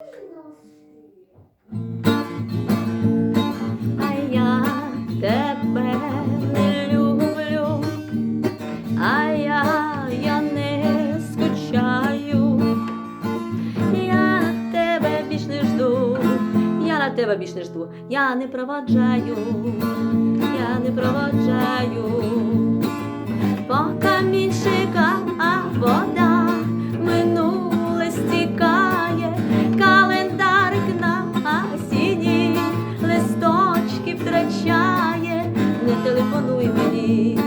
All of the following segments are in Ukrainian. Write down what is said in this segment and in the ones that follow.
А я тебе не люблю, а я, я не скучаю. Я тебе більш не жду, я на тебе більш не жду, я не проводжаю, я не проводжаю. По телефонуй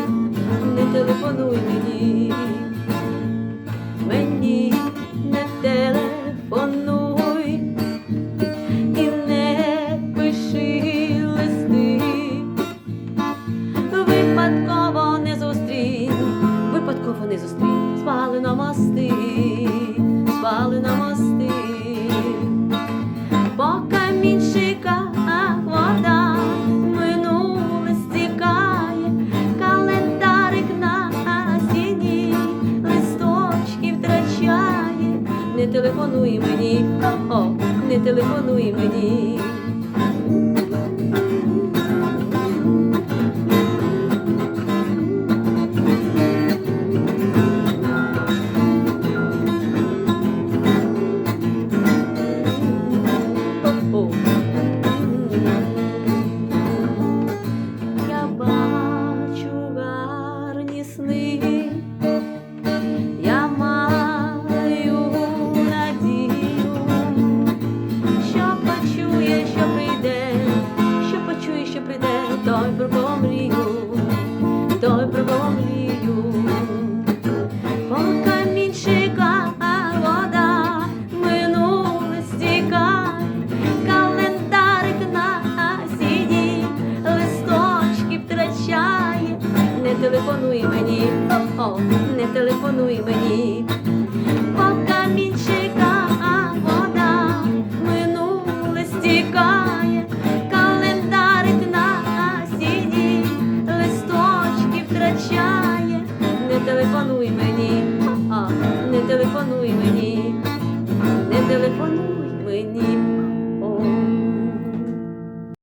не телефонуй мені, о, не телефонуй мені. О, не телефонуй мені. По камінчиках вода минуле стікає, календарик на осінні листочки втрачає. Не телефонуй мені, а, не телефонуй мені, не телефонуй мені.